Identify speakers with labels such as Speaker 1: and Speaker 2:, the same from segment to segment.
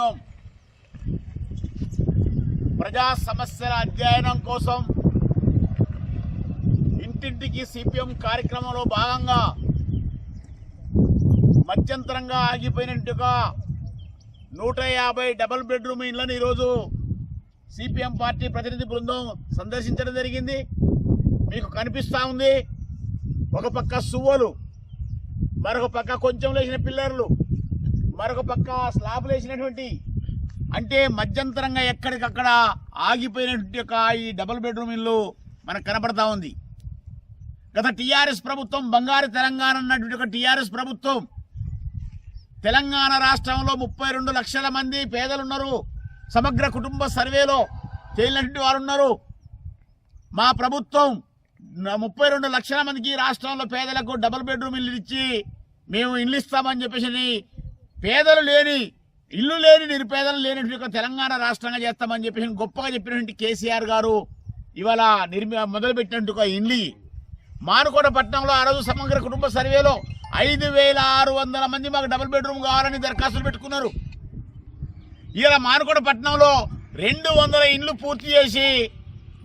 Speaker 1: ఉన్నాం ప్రజా సమస్యల అధ్యయనం కోసం ఇంటింటికి సిపిఎం కార్యక్రమంలో భాగంగా మధ్యంతరంగా ఆగిపోయినట్టుగా నూట యాభై డబల్ బెడ్రూమ్ ఇళ్ళను ఈరోజు సిపిఎం పార్టీ ప్రతినిధి బృందం సందర్శించడం జరిగింది. మీకు కనిపిస్తూ ఉంది. ఒక పక్క సువ్వలు మరొక పక్క కొంచెం లేచిన పిల్లర్లు. మరొక పక్క స్లాబులు వేసినటువంటి అంటే మధ్యంతరంగా ఎక్కడికక్కడ ఆగిపోయినటువంటి యొక్క ఈ డబుల్ బెడ్రూమ్ ఇల్లు మనకు కనపడతా ఉంది. గత టీఆర్ఎస్ ప్రభుత్వం బంగారు తెలంగాణ అన్నటువంటి ఒక టీఆర్ఎస్ ప్రభుత్వం. తెలంగాణ రాష్ట్రంలో ముప్పై రెండు లక్షల మంది పేదలు ఉన్నారు సమగ్ర కుటుంబ సర్వేలో చేయనటువంటి వారు ఉన్నారు. మా ప్రభుత్వం ముప్పై రెండు లక్షల మందికి రాష్ట్రంలో పేదలకు డబుల్ బెడ్రూమ్ ఇల్లు ఇచ్చి మేము ఇల్లు ఇస్తామని చెప్పేసి పేదలు లేని ఇల్లు లేని నిరుపేదలు లేనటువంటి ఒక తెలంగాణ రాష్ట్రంగా చేస్తామని చెప్పేసి గొప్పగా చెప్పినటువంటి కేసీఆర్ గారు ఇవాళ నిర్మి మొదలుపెట్టినట్టు ఒక ఇల్లు. మానుకోట పట్టణంలో ఆ రోజు సమగ్ర కుటుంబ సర్వేలో ఐదు వేల ఆరు వందల మంది మాకు డబుల్ బెడ్రూమ్ కావాలని దరఖాస్తులు పెట్టుకున్నారు. ఇలా మానుకోట పట్టణంలో రెండు వందల ఇండ్లు పూర్తి చేసి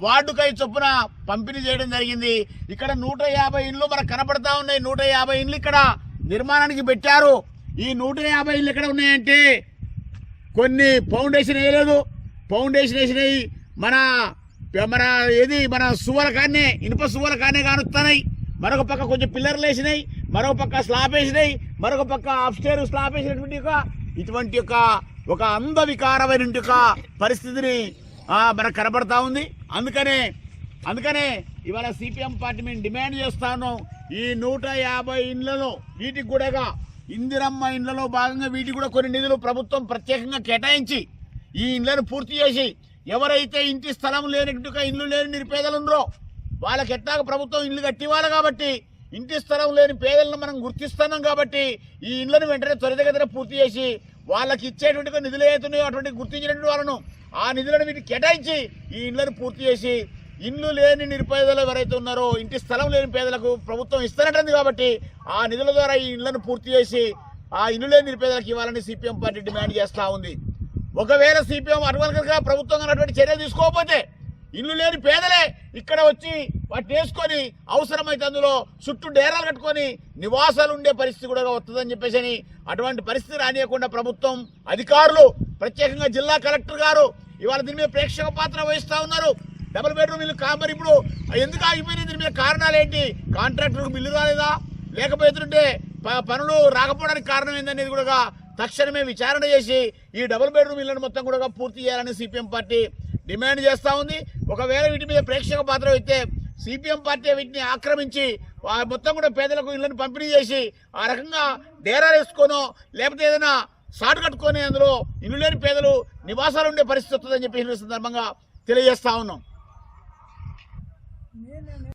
Speaker 1: వార్డుకై చొప్పున పంపిణీ చేయడం జరిగింది. ఇక్కడ నూట యాభై ఇండ్లు మనకు కనపడతా ఉన్నాయి. నూట యాభై ఇండ్లు ఇక్కడ నిర్మాణానికి పెట్టారు. ఈ నూట యాభై ఇల్లు ఎక్కడ ఉన్నాయంటే కొన్ని ఫౌండేషన్ వేయలేదు. ఫౌండేషన్ వేసినవి మన మన ఏది మన సువల కానే ఇనుప సువల కానే కానుతున్నాయి మరొక పక్క కొంచెం పిల్లర్లు వేసినాయి మరొక పక్క స్లాబ్ వేసినాయి మరొక పక్క అప్స్టేర్ స్లాబ్ వేసినటువంటి యొక్క ఇటువంటి యొక్క ఒక అందవికారమైనటువంటి యొక్క పరిస్థితిని మనకు కనబడతా ఉంది. అందుకనే అందుకనే ఇవాళ సిపిఎం పార్టీ మేము డిమాండ్ చేస్తాను ఈ నూట యాభై ఇండ్లలో వీటికి కూడా ఇందిరమ్మ ఇండ్లలో భాగంగా వీటికి కూడా కొన్ని నిధులు ప్రభుత్వం ప్రత్యేకంగా కేటాయించి ఈ ఇండ్లను పూర్తి చేసి ఎవరైతే ఇంటి స్థలం లేనట్టుగా ఇల్లు లేని నిరుపేదలు ఉన్నారో వాళ్ళకి ఎట్లాగ ప్రభుత్వం ఇల్లు కట్టివ్వాలి కాబట్టి ఇంటి స్థలం లేని పేదలను మనం గుర్తిస్తున్నాం కాబట్టి ఈ ఇళ్ళను వెంటనే త్వరితగతిన పూర్తి చేసి వాళ్ళకి ఇచ్చేటువంటి నిధులు ఏతున్నాయో అటువంటి గుర్తించినటువంటి వాళ్ళను ఆ నిధులను వీటికి కేటాయించి ఈ ఇళ్ళను పూర్తి చేసి ఇల్లు లేని నిరుపేదలు ఎవరైతే ఉన్నారో ఇంటి స్థలం లేని పేదలకు ప్రభుత్వం ఇస్తానంటుంది కాబట్టి ఆ నిధుల ద్వారా ఈ ఇళ్ళను పూర్తి చేసి ఆ ఇల్లు లేని నిరుపేదలకు ఇవ్వాలని సిపిఎం పార్టీ డిమాండ్ చేస్తూ ఉంది. ఒకవేళ సిపిఎం అటువంటి ప్రభుత్వం అటువంటి చర్య తీసుకోకపోతే ఇల్లు లేని పేదలే ఇక్కడ వచ్చి వాటిని వేసుకొని అవసరమైతే అందులో చుట్టూ డేరాలు కట్టుకొని నివాసాలు ఉండే పరిస్థితి కూడా వస్తుందని చెప్పేసి అని అటువంటి పరిస్థితి రానియకుండా ప్రభుత్వం అధికారులు ప్రత్యేకంగా జిల్లా కలెక్టర్ గారు ఇవాళ దీని మీద ప్రేక్షక పాత్ర వహిస్తూ ఉన్నారు. డబుల్ బెడ్రూమ్ ఇల్లు కా మరి ఇప్పుడు ఎందుకు ఆగిపోయినాయి? దీని మీద కారణాలు ఏంటి? కాంట్రాక్టర్కు బిల్లు రాలేదా? లేకపోతుంటే ప- పనులు రాకపోవడానికి కారణం ఏందనేది కూడా తక్షణమే విచారణ చేసి ఈ డబుల్ బెడ్రూమ్ ఇళ్ళను మొత్తం కూడా పూర్తి చేయాలని సిపిఎం పార్టీ డిమాండ్ చేస్తూ ఉంది. ఒకవేళ వీటి మీద ప్రేక్షక పాత్ర అయితే సిపిఎం పార్టీ వీటిని ఆక్రమించి మొత్తం కూడా పేదలకు ఇళ్ళను పంపిణీ చేసి ఆ రకంగా డేరాలు వేసుకోనో లేకపోతే ఏదైనా షార్ట్ కట్టుకొని అందులో ఇల్లు లేని పేదలు నివాసాలు ఉండే పరిస్థితి వస్తుందని చెప్పి సందర్భంగా తెలియజేస్తా ఉన్నాం. 没有没有没有